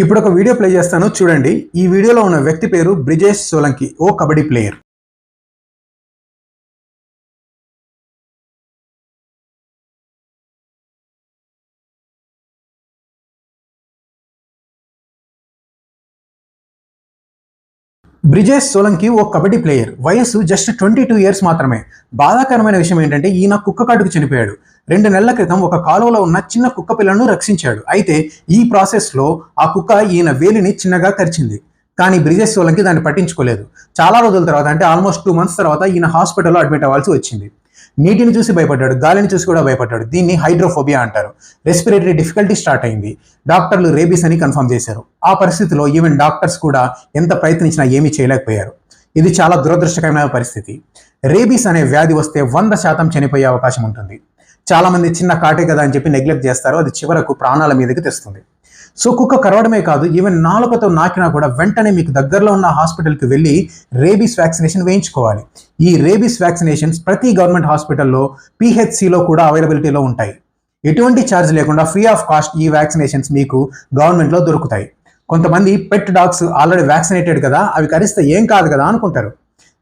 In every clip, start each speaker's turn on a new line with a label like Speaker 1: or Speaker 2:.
Speaker 1: ఇప్పుడు ఒక video play చేస్తాను చూడండి. ఈ వీడియోలో ఉన్న వ్యక్తి పేరు బ్రిజేష్ సోలంకి ఓ కబడ్డీ ప్లేయర్. బ్రిజేష్ సోలంకి ఓ కబడ్డీ ప్లేయర్. వయస్సు జస్ట్ ట్వంటీ టూ ఇయర్స్ మాత్రమే. బాధాకరమైన విషయం ఏంటంటే ఈయన కుక్క కాటుకు చనిపోయాడు. రెండు నెలల క్రితం ఒక కాలువలో ఉన్న చిన్న కుక్క పిల్లను రక్షించాడు. అయితే ఈ ప్రాసెస్లో ఆ కుక్క ఈయన వేలిని చిన్నగా కరిచింది. కానీ బ్రిజేష్ సోలంకి దాన్ని పట్టించుకోలేదు. చాలా రోజుల తర్వాత అంటే ఆల్మోస్ట్ టూ మంత్స్ తర్వాత ఈయన హాస్పిటల్లో అడ్మిట్ అవ్వాల్సి వచ్చింది. నీటిని చూసి భయపడ్డాడు గాలిని చూసి కూడా భయపడ్డాడు. దీన్ని హైడ్రోఫోబియా అంటారు. రెస్పిరేటరీ డిఫికల్టీ స్టార్ట్ అయింది. డాక్టర్లు రేబీస్ అని కన్ఫర్మ్ చేశారు. ఆ పరిస్థితిలో ఈవెన్ డాక్టర్స్ కూడా ఎంత ప్రయత్నించినా ఏమీ చేయలేకపోయారు. ఇది చాలా దురదృష్టకరమైన పరిస్థితి. రేబీస్ అనే వ్యాధి వస్తే వంద శాతం చనిపోయే అవకాశం ఉంటుంది. చాలామంది చిన్న కాటే కదా అని చెప్పి నెగ్లెక్ట్ చేస్తారు. అది చివరకు ప్రాణాల మీదకి తెస్తుంది. సో కుక్క కరవడమే కాదు ఈవెన్ నాలుకతో నాకినా కూడా వెంటనే మీకు దగ్గరలో ఉన్న హాస్పిటల్కి వెళ్ళి రేబీస్ వ్యాక్సినేషన్ వేయించుకోవాలి. ఈ రేబీస్ వ్యాక్సినేషన్స్ ప్రతి గవర్నమెంట్ హాస్పిటల్లో పిహెచ్సిలో కూడా అవైలబిలిటీలో ఉంటాయి. ఎటువంటి ఛార్జ్ లేకుండా ఫ్రీ ఆఫ్ కాస్ట్ ఈ వ్యాక్సినేషన్స్ మీకు గవర్నమెంట్లో దొరుకుతాయి. కొంతమంది పెట్ డాగ్స్ ఆల్రెడీ వ్యాక్సినేటెడ్ కదా అవి కరిస్తే ఏం కాదు కదా అనుకుంటారు.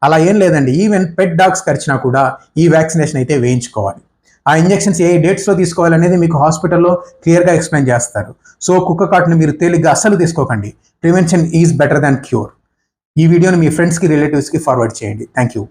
Speaker 1: అలా ఏం లేదండి ఈవెన్ పెట్ డాగ్స్ కరిచినా కూడా ఈ వ్యాక్సినేషన్ అయితే వేయించుకోవాలి. ఆ ఇంజెక్షన్స్ ఏ డేట్స్లో తీసుకోవాలనేది మీకు హాస్పిటల్లో క్లియర్గా ఎక్స్ప్లెయిన్ చేస్తారు. సో కుక్క కాటుని మీరు తేలిగ్గా అస్సలు తీసుకోకండి. Prevention is better than cure ఈ వీడియోని మీ ఫ్రెండ్స్కి రిలేటివ్స్కి ఫార్వర్డ్ చేయండి. Thank you